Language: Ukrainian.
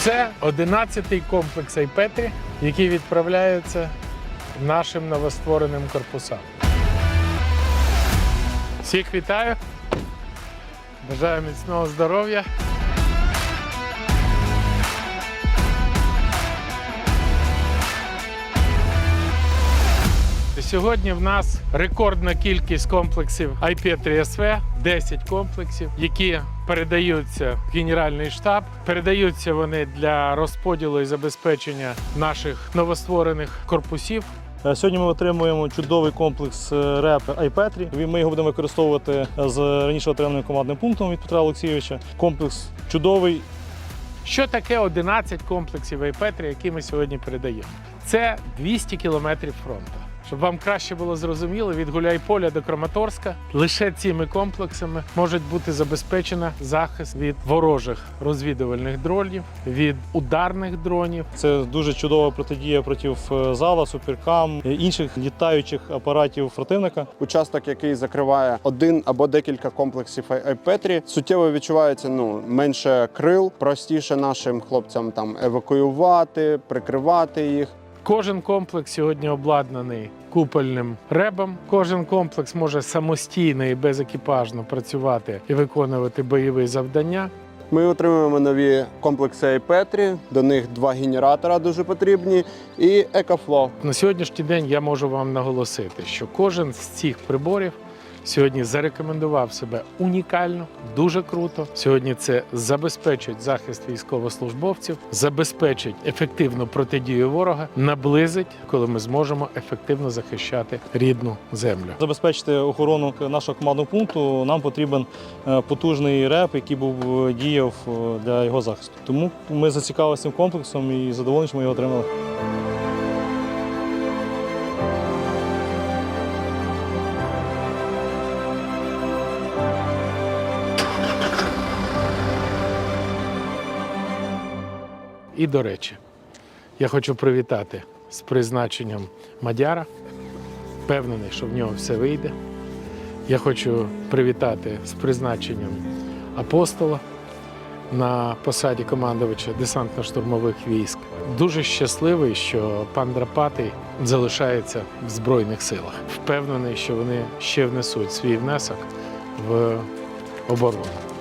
Це 11-й комплекс Айпетрі, який відправляється нашим новоствореним корпусам. Всіх вітаю! Бажаю міцного здоров'я. Сьогодні в нас рекордна кількість комплексів IP3SV, 10 комплексів, які передаються в Генеральний штаб. Передаються вони для розподілу і забезпечення наших новостворених корпусів. Е, Сьогодні ми отримуємо чудовий комплекс е, РЕП Айпетрі. Ми його будемо використовувати з раніше отриманим командним пунктом від Петра Олексійовича. Комплекс чудовий. Що таке 11 комплексів Айпетрі, які ми сьогодні передаємо? Це 200 кілометрів фронту. Щоб вам краще було зрозуміло, від Гуляйполя до Краматорська лише цими комплексами може бути забезпечено захист від ворожих розвідувальних дронів, від ударних дронів. Це дуже чудова протидія проти е, зала, суперкам, е, інших літаючих апаратів противника. Участок, який закриває один або декілька комплексів Айпетрі, суттєво відчувається ну менше крил, простіше нашим хлопцям там евакуювати, прикривати їх. Кожен комплекс сьогодні обладнаний купольним ребом. Кожен комплекс може самостійно і безекіпажно працювати і виконувати бойові завдання. Ми отримуємо нові комплекси Айпетрі. До них два генератора дуже потрібні, і Екофло. На сьогоднішній день я можу вам наголосити, що кожен з цих приборів сьогодні зарекомендував себе унікально, дуже круто. Сьогодні це забезпечить захист військовослужбовців, забезпечить ефективну протидію ворога, наблизить, коли ми зможемо ефективно захищати рідну землю. Забезпечити охорону нашого командного пункту нам потрібен е, потужний реп, який був е, діяв е, для його захисту. Тому ми зацікавилися цим комплексом і задоволені, що ми його отримали. І до речі, я хочу привітати з призначенням Мадяра. Впевнений, що в нього все вийде. Я хочу привітати з призначенням апостола на посаді командувача десантно-штурмових військ. Дуже щасливий, що пан Драпатий залишається в Збройних силах. Впевнений, що вони ще внесуть свій внесок в оборону.